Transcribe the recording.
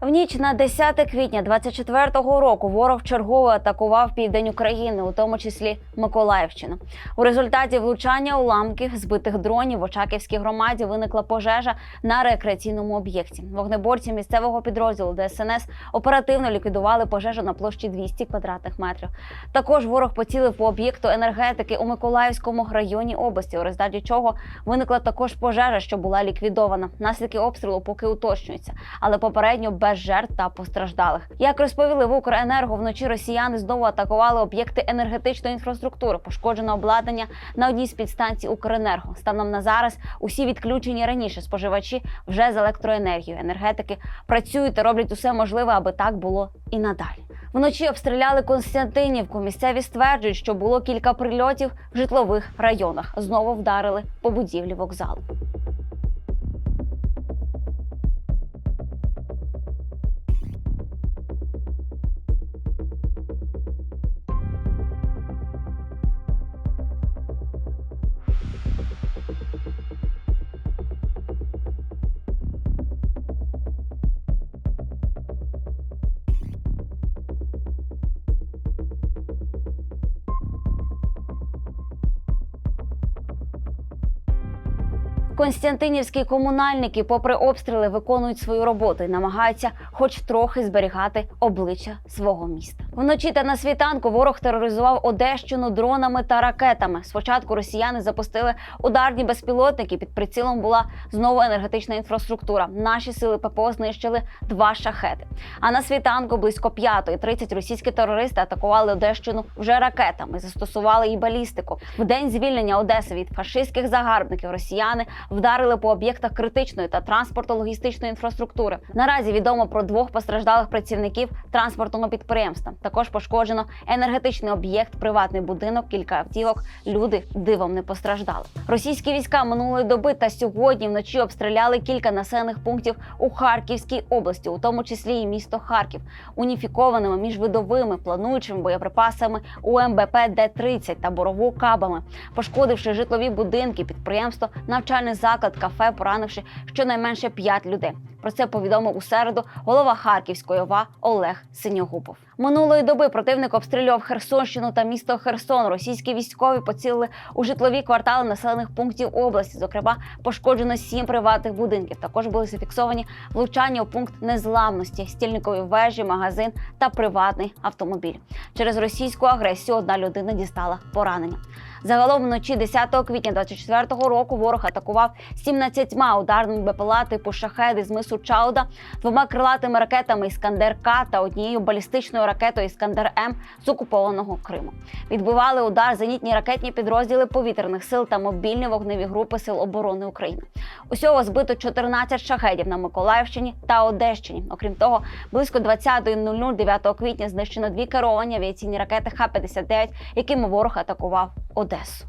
В ніч на 10 квітня 24-го року ворог чергово атакував південь України, у тому числі Миколаївщину. У результаті влучання уламків збитих дронів в Очаківській громаді виникла пожежа на рекреаційному об'єкті. Вогнеборці місцевого підрозділу ДСНС оперативно ліквідували пожежу на площі 200 квадратних метрів. Також ворог поцілив по об'єкту енергетики у Миколаївському районі області, у результаті чого виникла також пожежа, що була ліквідована. Наслідки обстрілу поки уточнюються, але попередньо без жертв та постраждалих. Як розповіли в Укренерго, вночі росіяни знову атакували об'єкти енергетичної інфраструктури. Пошкоджено обладнання на одній з підстанцій Укренерго. Станом на зараз усі відключені раніше споживачі вже з електроенергією. Енергетики працюють та роблять усе можливе, аби так було і надалі. Вночі обстріляли Константинівку. Місцеві стверджують, що було кілька прильотів в житлових районах. Знову вдарили по будівлі вокзалу. Константинівські комунальники, попри обстріли, виконують свою роботу і намагаються, хоч трохи, зберігати обличчя свого міста. Вночі та на світанку ворог тероризував Одещину дронами та ракетами. Спочатку росіяни запустили ударні безпілотники. Під прицілом була знову енергетична інфраструктура. Наші сили ППО знищили два шахеди. А на світанку близько 5.30 російські терористи атакували Одещину вже ракетами, застосували і балістику. В день звільнення Одеси від фашистських загарбників росіяни вдарили по об'єктах критичної та транспортно-логістичної інфраструктури. Наразі відомо про двох постраждалих працівників транспортного підприємства. Також пошкоджено енергетичний об'єкт, приватний будинок, кілька автівок. Люди дивом не постраждали. Російські війська минулої доби та сьогодні вночі обстріляли кілька населених пунктів у Харківській області, у тому числі і місто Харків, уніфікованими міжвидовими плануючими боєприпасами УМБП Д-30 та борову кабами, пошкодивши житлові будинки, підприємство, навчальний заклад, кафе, поранивши щонайменше 5 людей. Про це повідомив у середу голова Харківської ОВА Олег Синьогубов. Минулої доби противник обстрілював Херсонщину та місто Херсон. Російські військові поцілили у житлові квартали населених пунктів області. Зокрема, пошкоджено сім приватних будинків. Також були зафіксовані влучання у пункт незламності, стільникові вежі, магазин та приватний автомобіль. Через російську агресію одна людина дістала поранення. Загалом вночі 10 квітня 24-го року ворог атакував 17 ударними БПЛА типу шахеди з мису Чауда, двома крилатими ракетами Іскандер К та однією балістичною ракетою Іскандер М з окупованого Криму. Відбивали удар зенітні ракетні підрозділи повітряних сил та мобільні вогневі групи Сил оборони України. Усього збито 14 шахедів на Миколаївщині та Одещині. Окрім того, близько 20.00 9 квітня знищено дві керовані авіаційні ракети Х-59, якими ворог атакував Одесу.